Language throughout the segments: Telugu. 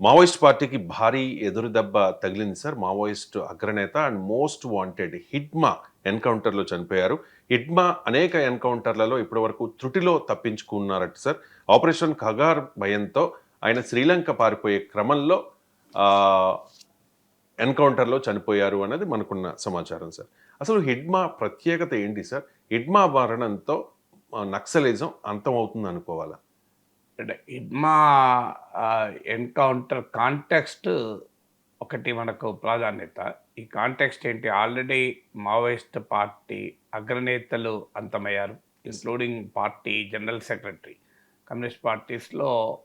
మావోయిస్ట్ పార్టీకి భారీ ఎదురుదెబ్బ తగిలింది సార్. మావోయిస్ట్ అగ్రనేత అండ్ మోస్ట్ వాంటెడ్ హిడ్మా ఎన్కౌంటర్లో చనిపోయారు. హిడ్మా అనేక ఎన్కౌంటర్లలో ఇప్పటివరకు త్రుటిలో తప్పించుకున్నారట సార్. ఆపరేషన్ ఖగార్ భయంతో ఆయన శ్రీలంక పారిపోయే క్రమంలో ఎన్కౌంటర్లో చనిపోయారు అన్నది మనకున్న సమాచారం సార్. అసలు హిడ్మా ప్రత్యేకత ఏంటి సార్? హిడ్మా మరణంతో నక్సలిజం అంతమవుతుంది అనుకోవాలా అంటే ఇడ్మా ఎన్కౌంటర్ కాంటెక్స్ట్ ఒకటి మనకు ప్రాధాన్యత. ఈ కాంటెక్స్ట్ ఏంటి? ఆల్రెడీ మావోయిస్ట్ పార్టీ అగ్రనేతలు అంతమయ్యారు including party general secretary. Communist పార్టీస్లో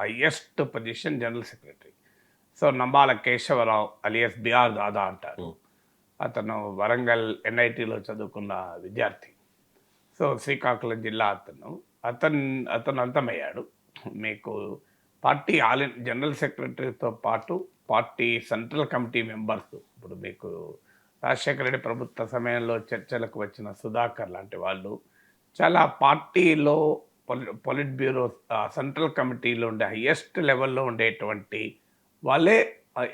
highest position general secretary. So Nambala Keshavarao alias B R Dada అంటారు. అతను వరంగల్ ఎన్ఐటిలో చదువుకున్న విద్యార్థి. సో శ్రీకాకుళం జిల్లా అతను. అతను అతను అంతమయ్యాడు. మీకు పార్టీ ఆల్ జనరల్ సెక్రటరీతో పాటు పార్టీ సెంట్రల్ కమిటీ మెంబర్స్. ఇప్పుడు మీకు రాజశేఖర రెడ్డి ప్రభుత్వ సమయంలో చర్చలకు వచ్చిన సుధాకర్ లాంటి వాళ్ళు చాలా పార్టీలో పొలి పొలిట్ బ్యూరో సెంట్రల్ కమిటీలో ఉండే హయ్యెస్ట్ లెవెల్లో ఉండేటువంటి వాళ్ళే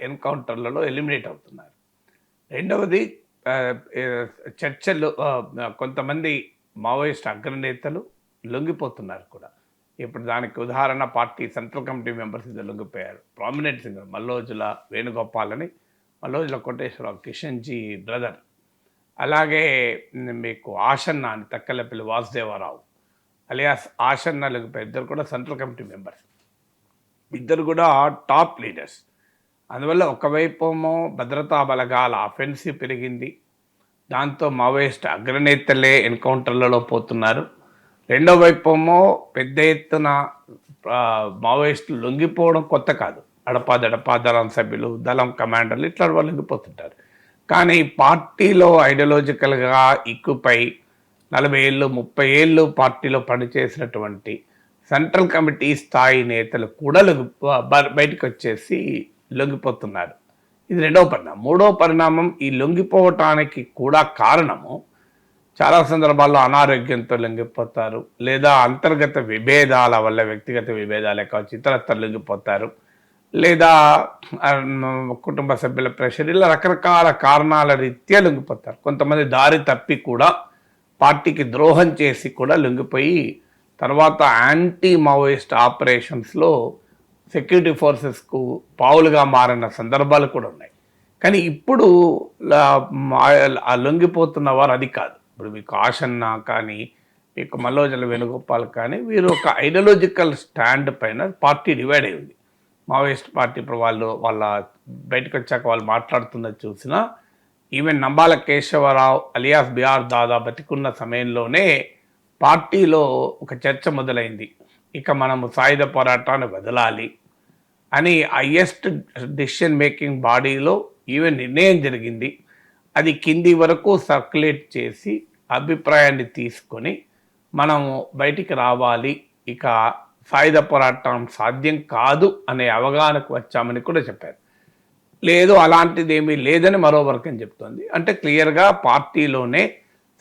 ఎన్కౌంటర్లలో ఎలిమినేట్ అవుతున్నారు. రెండవది చర్చలు కొంతమంది మావోయిస్ట్ అగ్రనేతలు లొంగిపోతున్నారు కూడా. ఇప్పుడు దానికి ఉదాహరణ పార్టీ సెంట్రల్ కమిటీ మెంబర్స్ ఇద్దరు లొంగిపోయారు. ప్రామినెంట్ సింగర్ మల్లోజుల వేణుగోపాల్ అని మల్లోజుల కోటేశ్వరరావు కిషన్ జీ బ్రదర్ అలాగే మీకు ఆషన్న అని తక్కలపల్లి వాసుదేవరావు అలియాస్ ఆషన్న లొంగిపోయారు. ఇద్దరు కూడా సెంట్రల్ కమిటీ మెంబర్స్. ఇద్దరు కూడా టాప్ లీడర్స్ అందువల్ల ఒకవైపు భద్రతా బలగాల అఫెన్సివ్ పెరిగింది. దాంతో మావోయిస్ట్ అగ్రనేతలే ఎన్కౌంటర్లలో పోతున్నారు. రెండో వైపు పెద్ద ఎత్తున మావోయిస్టులు లొంగిపోవడం కొత్త కాదు. అడపా దడపా దళం సభ్యులు దళం కమాండర్లు ఇట్లా వాళ్ళు లొంగిపోతుంటారు. కానీ పార్టీలో ఐడియాలజికల్గా ఇక్కుపై నలభై ఏళ్ళు ముప్పై ఏళ్ళు పార్టీలో పనిచేసినటువంటి సెంట్రల్ కమిటీ స్థాయి నేతలు కూడా లొంగి బ- బయటకు వచ్చేసి లొంగిపోతున్నారు. ఇది రెండవ పరిణామం. మూడవ పరిణామం ఈ లొంగిపోవటానికి కూడా కారణము చాలా సందర్భాల్లో అనారోగ్యంతో లొంగిపోతారు లేదా అంతర్గత విభేదాల వల్ల వ్యక్తిగత విభేదాలే కావచ్చు ఇతరత్ర లొంగిపోతారు లేదా కుటుంబ సభ్యుల ప్రెషర్ ఇలా రకరకాల కారణాల రీత్యా లొంగిపోతారు. కొంతమంది దారి తప్పి కూడా పార్టీకి ద్రోహం చేసి కూడా లొంగిపోయి తర్వాత యాంటీ మావోయిస్ట్ ఆపరేషన్స్లో సెక్యూరిటీ ఫోర్సెస్కు పావులుగా మారిన సందర్భాలు కూడా ఉన్నాయి. కానీ ఇప్పుడు ఆ లొంగిపోతున్న వారు అది కాదు. ఇప్పుడు మీకు ఆశన్నా కానీ మీకు మల్లోజల వేణుగోపాల్ కానీ వీరు ఒక ఐడియాలజికల్ స్టాండ్ పైన పార్టీ డివైడ్ అయింది మావోయిస్ట్ పార్టీ ఇప్పుడు వాళ్ళు వాళ్ళ బయటకు వచ్చాక వాళ్ళు మాట్లాడుతున్నది చూసినా even Nambala Keshavarao alias B R Dada బతికున్న సమయంలోనే పార్టీలో ఒక చర్చ మొదలైంది. ఇక మనము సాయుధ పోరాటాన్ని వదలాలి అని హయ్యెస్ట్ డిసిషన్ మేకింగ్ బాడీలో ఈవెన్ నిర్ణయం జరిగింది. అది కింది వరకు సర్క్యులేట్ చేసి అభిప్రాయాన్ని తీసుకొని మనము బయటికి రావాలి. ఇక సాయుధ పోరాటం సాధ్యం కాదు అనే అవగాహనకు వచ్చామని కూడా చెప్పారు. లేదు అలాంటిది ఏమీ లేదని మరో వర్గం చెప్తోంది. అంటే క్లియర్గా పార్టీలోనే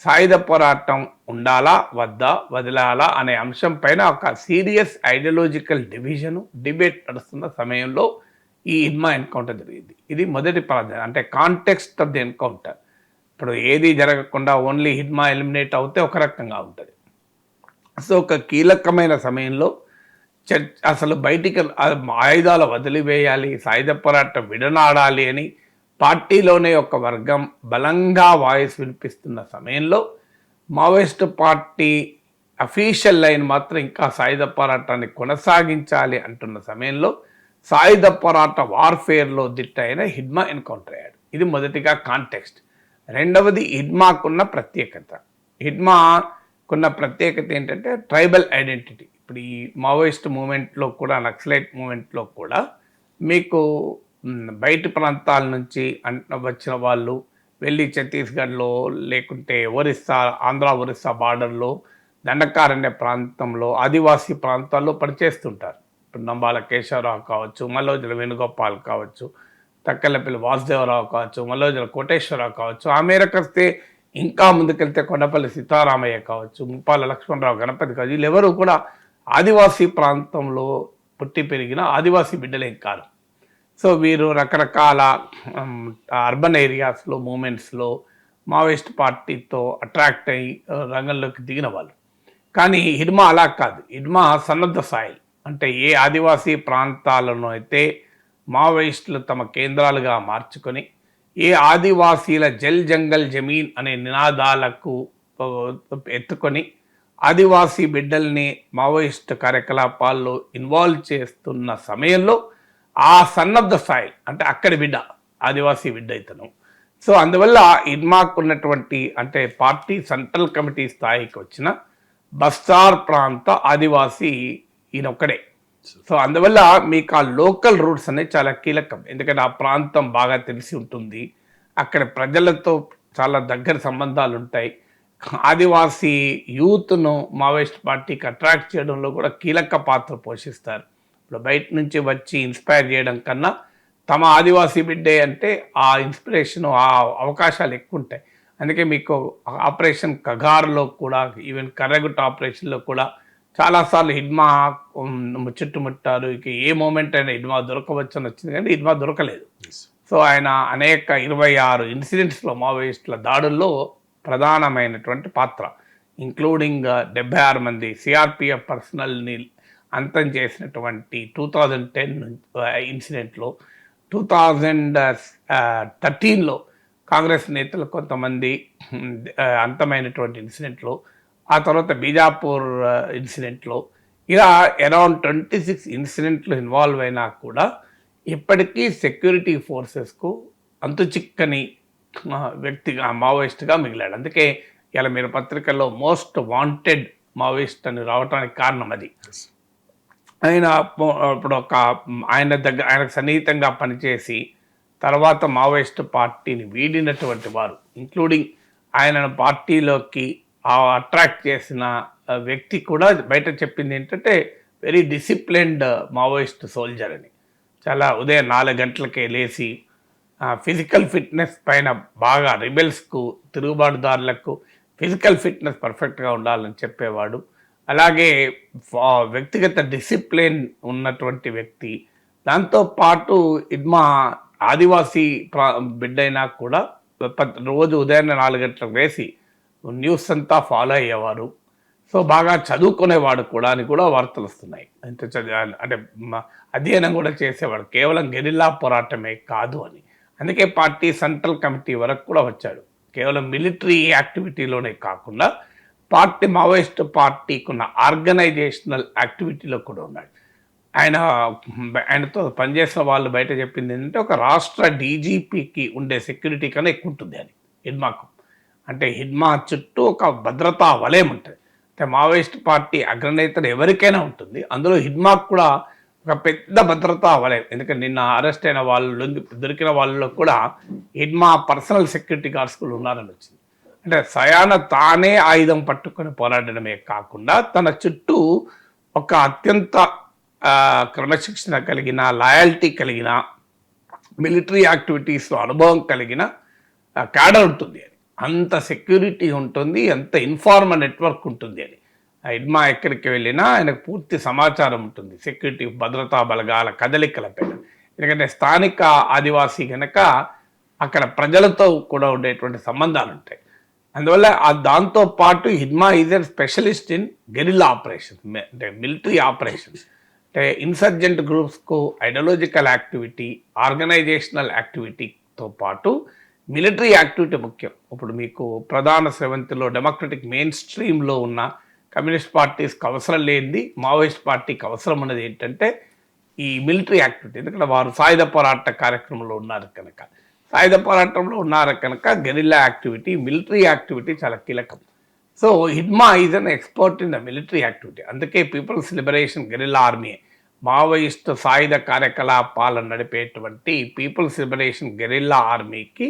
సాయుధ పోరాటం ఉండాలా వద్దా వదిలాలా అనే అంశం పైన ఒక సీరియస్ ఐడియాలజికల్ డివిజను డిబేట్ నడుస్తున్న సమయంలో ఈ ఇన్మా ఎన్కౌంటర్ జరిగింది. ఇది మొదటి ప్రాధాన్యత అంటే కాంటెక్స్ట్ ఆఫ్ ది ఎన్కౌంటర్ ఇప్పుడు ఏది జరగకుండా ఓన్లీ హిడ్మా ఎలిమినేట్ అవుతే ఒక రకంగా ఉంటుంది. సో ఒక కీలకమైన సమయంలో చర్చ అసలు బయటికి ఆయుధాలు వదిలివేయాలి సాయుధ పోరాటం విడనాడాలి అని పార్టీలోనే ఒక వర్గం బలంగా వాయిస్ వినిపిస్తున్న సమయంలో మావోయిస్ట్ పార్టీ అఫీషియల్ లైన్ మాత్రం ఇంకా సాయుధ పోరాటాన్ని కొనసాగించాలి అంటున్న సమయంలో సాయుధ పోరాట వార్ఫేర్లో దిట్టయిన హిడ్మా ఎన్కౌంటర్ అయ్యాడు. ఇది మొదటిగా కాంటెక్స్ట్. రెండవది హిడ్మాకున్న ప్రత్యేకత. హిడ్మాకున్న ప్రత్యేకత ఏంటంటే ట్రైబల్ ఐడెంటిటీ. ఇప్పుడు ఈ మావోయిస్ట్ మూమెంట్లో కూడా నక్సలైట్ మూమెంట్లో కూడా మీకు బయట బయటి ప్రాంతాల నుంచి అంట వచ్చిన వాళ్ళు వెళ్ళి ఛత్తీస్గఢ్లో లేకుంటే ఒరిస్సా ఆంధ్ర ఒరిస్సా బార్డర్లో దండకారణ్య ప్రాంతంలో ఆదివాసీ ప్రాంతాల్లో పనిచేస్తుంటారు. నంబాల కేశవరావు కావచ్చు మల్లోజుల వేణుగోపాల్ కావచ్చు తక్కలపల్లి వాసుదేవరావు కావచ్చు మల్లోజుల కోటేశ్వరరావు కావచ్చు ఆ మేరకు వస్తే ఇంకా ముందుకెళ్తే కొండపల్లి సీతారామయ్య కావచ్చు ముప్పాల లక్ష్మణరావు గణపతి కావచ్చు వీళ్ళెవరూ కూడా ఆదివాసీ ప్రాంతంలో పుట్టి పెరిగిన ఆదివాసీ బిడ్డలేం కాదు. సో వీరు రకరకాల అర్బన్ ఏరియాస్లో మూమెంట్స్లో మావోయిస్ట్ పార్టీతో అట్రాక్ట్ అయ్యి రంగంలోకి దిగిన వాళ్ళు. కానీ హిడ్మా అలా కాదు. హిడ్మా సన్నద్ధ సాయిల్. అంటే ఏ ఆదివాసీ ప్రాంతాలను అయితే మావోయిస్టులు తమ కేంద్రాలుగా మార్చుకొని ఏ ఆదివాసీల జల్ జంగల్ జమీన్ అనే నినాదాలకు ఎత్తుకొని ఆదివాసీ బిడ్డల్ని మావోయిస్ట్ కార్యకలాపాల్లో ఇన్వాల్వ్ చేస్తున్న సమయంలో ఆ సన్నద్ధ స్థాయి అంటే అక్కడి బిడ్డ ఆదివాసీ బిడ్డ ఇతను. సో అందువల్ల ఇన్మాక్ ఉన్నటువంటి అంటే పార్టీ సెంట్రల్ కమిటీ స్థాయికి వచ్చిన బస్తార్ ప్రాంత ఆదివాసీ ఈయన ఒక్కడే సో అందువల్ల మీకు ఆ లోకల్ రూట్స్ అనేది చాలా కీలకం. ఎందుకంటే ఆ ప్రాంతం బాగా తెలిసి ఉంటుంది. అక్కడ ప్రజలతో చాలా దగ్గర సంబంధాలు ఉంటాయి. ఆదివాసీ యూత్ను మావోయిస్ట్ పార్టీకి అట్రాక్ట్ చేయడంలో కూడా కీలక పాత్ర పోషిస్తారు. ఇప్పుడు బయట నుంచి వచ్చి ఇన్స్పైర్ చేయడం కన్నా తమ ఆదివాసీ బిడ్డే అంటే ఆ ఇన్స్పిరేషన్ ఆ అవకాశాలు ఎక్కువ ఉంటాయి అందుకే మీకు ఆపరేషన్ కగార్లో కూడా ఈవెన్ కర్రగుట్ట ఆపరేషన్లో కూడా చాలాసార్లు హిడ్మా చుట్టుముట్టారు ఇక ఏ మూమెంట్ అయినా హిడ్మా దొరకవచ్చు అని వచ్చింది కానీ హిడ్మా దొరకలేదు. సో ఆయన అనేక ఇరవై ఆరు ఇన్సిడెంట్స్లో మావోయిస్టుల దాడుల్లో ప్రధానమైనటువంటి పాత్ర. ఇంక్లూడింగ్ డెబ్బై ఆరు మంది సిఆర్పిఎఫ్ పర్సనల్ని అంతం చేసినటువంటి టూ థౌజండ్ టెన్ ఇన్సిడెంట్లో టూ థౌజండ్ థర్టీన్లో కాంగ్రెస్ నేతలు కొంతమంది ఆ, అంతమైనటువంటి ఇన్సిడెంట్లో ఆ తర్వాత బీజాపూర్ ఇన్సిడెంట్లో ఇలా అరౌండ్ ట్వంటీ సిక్స్ ఇన్సిడెంట్లు ఇన్వాల్వ్ అయినా కూడా ఇప్పటికీ సెక్యూరిటీ ఫోర్సెస్కు అంతు చిక్కని వ్యక్తిగా మావోయిస్ట్గా మిగిలాడు. అందుకే ఇలా మీరు పత్రికల్లో మోస్ట్ వాంటెడ్ మావోయిస్ట్ అని రావడానికి కారణం అది. ఆయన ఇప్పుడు ఒక ఆయన దగ్గర ఆయనకు సన్నిహితంగా పనిచేసి తర్వాత మావోయిస్ట్ పార్టీని వీడినటువంటి వారు ఇంక్లూడింగ్ ఆయనను పార్టీలోకి అట్రాక్ట్ చేసిన వ్యక్తి కూడా బయట చెప్పింది ఏంటంటే వెరీ డిసిప్లిన్డ్ మావోయిస్ట్ సోల్జర్ అని. చాలా ఉదయం నాలుగు గంటలకే లేచి ఫిజికల్ ఫిట్నెస్ పైన బాగా రిబెల్స్కు తిరుగుబాటుదారులకు ఫిజికల్ ఫిట్నెస్ పర్ఫెక్ట్గా ఉండాలని చెప్పేవాడు. అలాగే వ్యక్తిగత డిసిప్లిన్ ఉన్నటువంటి వ్యక్తి. దాంతోపాటు ఇద్మా ఆదివాసీ ప్రా బిడ్డైనా కూడా రోజు ఉదయాన్నే నాలుగు గంటలకు వేసి న్యూస్ అంతా ఫాలో అయ్యేవారు. సో బాగా చదువుకునేవాడు కూడా అని కూడా వార్తలు వస్తున్నాయి. అంటే అంటే అధ్యయనం కూడా చేసేవాడు. కేవలం గెరిల్లా పోరాటమే కాదు అని. అందుకే పార్టీ సెంట్రల్ కమిటీ వరకు కూడా వచ్చాడు. కేవలం మిలిటరీ యాక్టివిటీలోనే కాకుండా పార్టీ మావోయిస్ట్ పార్టీకి ఉన్న ఆర్గనైజేషనల్ యాక్టివిటీలో కూడా ఉన్నాడు. ఆయన ఆయనతో పనిచేసిన వాళ్ళు బయట చెప్పింది ఏంటంటే ఒక రాష్ట్ర డీజీపీకి ఉండే సెక్యూరిటీ కన్నా ఎక్కువ ఉంటుంది అని. హిడ్మాకు అంటే హిడ్మా చుట్టూ ఒక భద్రతా వలయం ఉంటుంది. అంటే మావోయిస్ట్ పార్టీ అగ్రనేతలు ఎవరికైనా ఉంటుంది. అందులో హిడ్మాకు కూడా ఒక పెద్ద భద్రతా వలయం. ఎందుకంటే నిన్న అరెస్ట్ అయిన వాళ్ళు దొరికిన వాళ్ళలో కూడా హిడ్మా పర్సనల్ సెక్యూరిటీ గార్డ్స్ కూడా ఉన్నారని వచ్చింది. అంటే సయాన తానే ఆయుధం పట్టుకొని పోరాడడమే కాకుండా తన చుట్టూ ఒక అత్యంత క్రమశిక్షణ కలిగిన లాయల్టీ కలిగిన మిలిటరీ యాక్టివిటీస్లో అనుభవం కలిగిన క్యాడర్ ఉంటుంది అంత సెక్యూరిటీ ఉంటుంది అంత ఇన్ఫార్మల్ నెట్వర్క్ ఉంటుంది అని ఆ ఇడ్మా ఎక్కడికి వెళ్ళినా ఆయనకు పూర్తి సమాచారం ఉంటుంది సెక్యూరిటీ భద్రతా బలగాల కదలికలపై ఎందుకంటే స్థానిక ఆదివాసీ కనుక అక్కడ ప్రజలతో కూడా ఉండేటువంటి సంబంధాలు ఉంటాయి. అందువల్ల ఆ దాంతో పాటు Hidma is an specialist in guerrilla operation అంటే మిలిటరీ ఆపరేషన్స్ అంటే ఇన్సర్జెంట్ గ్రూప్స్కు ఐడియాలజికల్ యాక్టివిటీ ఆర్గనైజేషనల్ యాక్టివిటీతో పాటు మిలిటరీ యాక్టివిటీ ముఖ్యం. ఇప్పుడు మీకు ప్రధాన సెవెంత్లో డెమోక్రటిక్ మెయిన్ స్ట్రీమ్లో ఉన్న కమ్యూనిస్ట్ పార్టీస్కి అవసరం లేనిది మావోయిస్ట్ పార్టీకి అవసరం ఉన్నది ఏంటంటే ఈ మిలిటరీ యాక్టివిటీ. ఎందుకంటే వారు సాయుధ పోరాట కార్యక్రమంలో ఉన్నారు కనుక. సాయుధ పోరాటంలో ఉన్నారు కనుక గెరిల్లా యాక్టివిటీ మిలిటరీ యాక్టివిటీ చాలా కీలకం. So Hidma is an expert in the military activity అందుకే people's liberation guerrilla army Maoist సాయుధ కార్యకలాపాలను నడిపేటువంటి పీపుల్స్ లిబరేషన్ గెరిల్లా ఆర్మీకి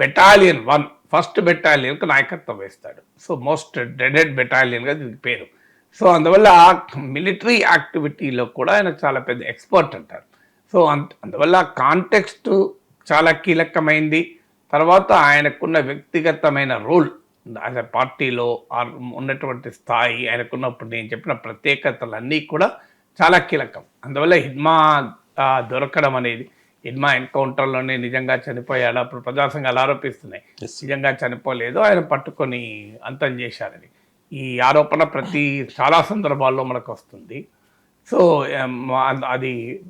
బెటాలియన్ వన్ ఫస్ట్ బెటాలియన్కు నాయకత్వం వేస్తాడు. సో మోస్ట్ డెడెడ్ బెటాలియన్గా దీనికి పేరు. సో అందువల్ల మిలిటరీ యాక్టివిటీలో కూడా ఆయన చాలా పెద్ద ఎక్స్పర్ట్ అంటారు. సో అంత అందువల్ల కాంటెక్స్ట్ చాలా కీలకమైంది. తర్వాత ఆయనకున్న వ్యక్తిగతమైన రోల్ అదే పార్టీలో ఉన్నటువంటి స్థాయి ఆయనకున్నప్పుడు నేను చెప్పిన ప్రత్యేకతలన్నీ కూడా చాలా కీలకం. అందువల్ల హిడ్మా దొరకడం అనేది ఇడ్మా ఎన్కౌంటర్లోనే నిజంగా చనిపోయాడు. అప్పుడు ప్రజా సంఘాలు ఆరోపిస్తున్నాయి నిజంగా చనిపోలేదు. ఆయన పట్టుకొని అంతం చేశారని. ఈ ఆరోపణ ప్రతి చాలా సందర్భాల్లో మనకు వస్తుంది. సో అది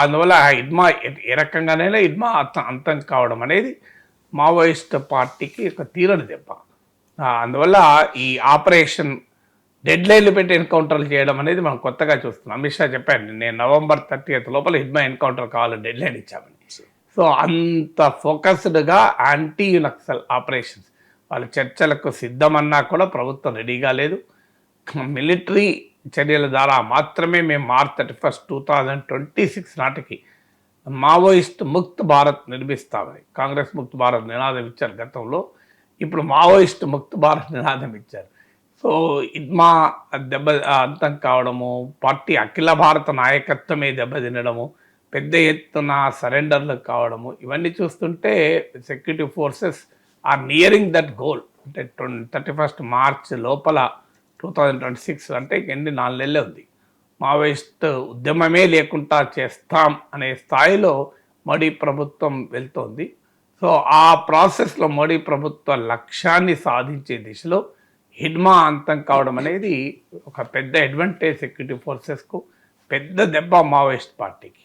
అందువల్ల ఇడ్మా ఎ- ఏ రకంగానైనా ఇడ్మా అంత- అంతం కావడం అనేది మావోయిస్ట్ పార్టీకి ఒక తీరని దెబ్బ. అందువల్ల ఈ ఆపరేషన్ డెడ్ లైన్లు పెట్టి ఎన్కౌంటర్లు చేయడం అనేది మనం కొత్తగా చూస్తున్నాం. అమిత్ షా చెప్పాను నేను నవంబర్ థర్టీ లోపల హిడ్మా ఎన్కౌంటర్ కావాలని డెడ్ లైన్ ఇచ్చామని. సో అంత ఫోకస్డ్గా యాంటీ నక్సల్ ఆపరేషన్స్ వాళ్ళ చర్చలకు సిద్ధమన్నా కూడా ప్రభుత్వం రెడీగా లేదు. మిలిటరీ చర్యల ద్వారా మాత్రమే మేము March thirty first two thousand twenty six నాటికి మావోయిస్ట్ ముక్త్ భారత్ నిర్మిస్తామని కాంగ్రెస్ ముక్త్ భారత్ నినాదం ఇచ్చారు గతంలో. ఇప్పుడు మావోయిస్ట్ ముక్త్ భారత్ నినాదం ఇచ్చారు. సో ఇద్మా దెబ్బ అంతం కావడము పార్టీ అఖిల భారత నాయకత్వమే దెబ్బతినడము పెద్ద ఎత్తున సరెండర్లు కావడము ఇవన్నీ చూస్తుంటే security forces are nearing that goal. అంటే థర్టీ ఫస్ట్ మార్చ్ లోపల టూ థౌజండ్ ట్వంటీ సిక్స్ అంటే ఎన్ని నాలుగు నెలలే ఉంది. మావోయిస్ట్ ఉద్యమమే లేకుండా చేస్తాం అనే స్థాయిలో మోడీ ప్రభుత్వం వెళ్తోంది. సో ఆ ప్రాసెస్లో మోడీ ప్రభుత్వ లక్ష్యాన్ని సాధించే దిశలో హిడ్మా అంతం కావడం అనేది ఒక పెద్ద అడ్వాంటేజ్ సెక్యూరిటీ ఫోర్సెస్కు పెద్ద దెబ్బ మావోయిస్ట్ పార్టీకి.